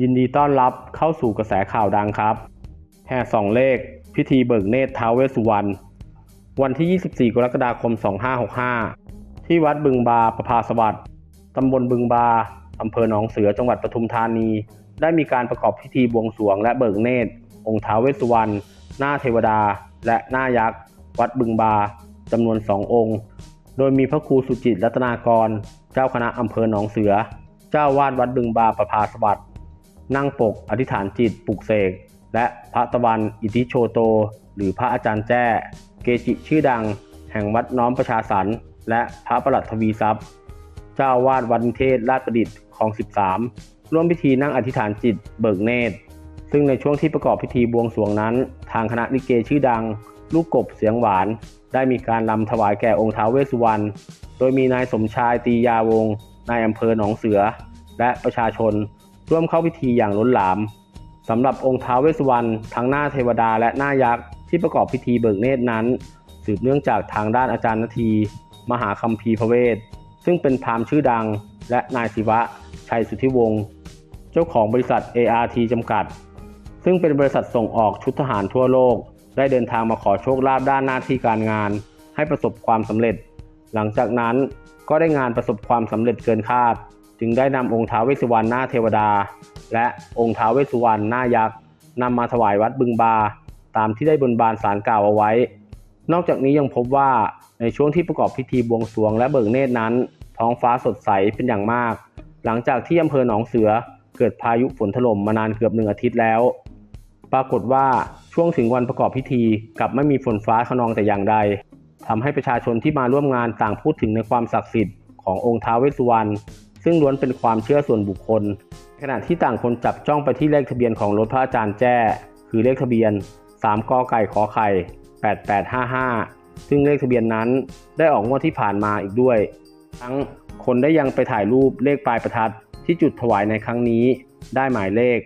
ยินดีต้อนรับเข้าสู่กระแสข่าวดังครับ แห่สองเลข พิธีเบิกเนตรท้าวเวสุวรรณวันที่ 24 กรกฎาคม 2565 ที่วัดบึงบาประภาสวัสดิ์ตำบลบึงบาอำเภอหนองเสือจังหวัดปทุมธานี ได้มีการประกอบพิธีบวงสรวงและเบิกเนตร องค์ท้าวเวสสุวรรณหน้าเทวดา และหน้ายักษ์ วัดบึงบาจำนวนสององค์ โดยมีพระครูสุจิตรัตนากร เจ้าคณะอำเภอหนองเสือ เจ้าวาดวัดบึงบาประภาสวัสดิ์ นั่งปกอธิษฐานจิตปลุกเสก และพระตะวันอิทิโชโต หรือพระอาจารย์แจ้ เกจิชื่อดัง แห่งวัดน้อมประชาสรรและพระประหลัดทวีทรัพย์ เจ้าวาดวัดนิเทศราชประดิษฐ์คลอง 13 ร่วมพิธีนั่งอธิษฐานจิตเบิกเนตร ซึ่งในช่วงที่ประกอบพิธีบวงสรวงนั้น ทางคณะลิเกชื่อดัง ลูกกบเสียงหวาน ได้มีการลำถวายแก่องค์ท้าวเวสสุวรรณ โดยมีนายสมชายตียาวงนายอำเภอหนองเสือ และประชาชน ร่วมเข้าพิธีอย่างล้นหลามสำหรับองค์ท้าวเวสุวรรณทั้งหน้าเทวดาและหน้ายักษ์ที่ประกอบพิธีเบิกเนตรนั้น สืบเนื่องจากทางด้านอาจารย์นาที มหาคัมภีร์พระเวทซึ่งเป็นพราหมณ์ชื่อดัง และนายศิวะ ชัยสุทธิวงศ์เจ้าของบริษัท ART จำกัด ซึ่งเป็นบริษัทส่งออกชุดทหารทั่วโลก ได้เดินทางมาขอโชคลาภด้านหน้าที่การงาน ให้ประสบความสำเร็จ หลังจากนั้นก็ได้งานประสบความสำเร็จเกินคาด จึงได้นำองค์ท้าวเวสสุวรรณหน้าเทวดา และองค์ท้าวเวสสุวรรณหน้ายักษ์นำมาถวายวัดบึงบา ตามที่ได้บนบานสารกล่าวเอาไว้ นอกจากนี้ยังพบว่าในช่วงที่ประกอบพิธีบวงสรวงและเบิกเนตรนั้น ท้องฟ้าสดใสเป็นอย่างมาก หลังจากที่อำเภอหนองเสือเกิดพายุฝนถล่มมานานเกือบหนึ่งอาทิตย์แล้ว ปรากฏว่าช่วงถึงวันประกอบพิธีกลับไม่มีฝนฟ้าขนองแต่อย่างใดทำให้ประชาชนที่มาร่วมงานต่างพูดถึงในความศักดิ์สิทธิ์ขององค์ท้าวเวสสุวรรณ ซึ่งล้วนเป็นความเชื่อส่วนบุคคล ขณะที่ต่างคนจับจ้องไปที่เลขทะเบียนของรถพระอาจารย์แจ้ คือเลขทะเบียน 3กไก่ขอไข่ 8855 ซึ่งเลขทะเบียนนั้นได้ออกงวดที่ผ่านมาอีกด้วย ทั้งคนได้ยังไปถ่ายรูปเลขปลายประทัดที่จุดถวายในครั้งนี้ ได้หมายเลข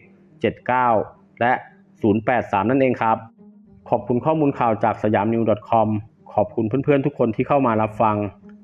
79 และ 083 นั่นเองครับ ขอบคุณข้อมูลข่าวจากสยามนิว .com ขอบคุณเพื่อนๆทุกคนที่เข้ามารับฟัง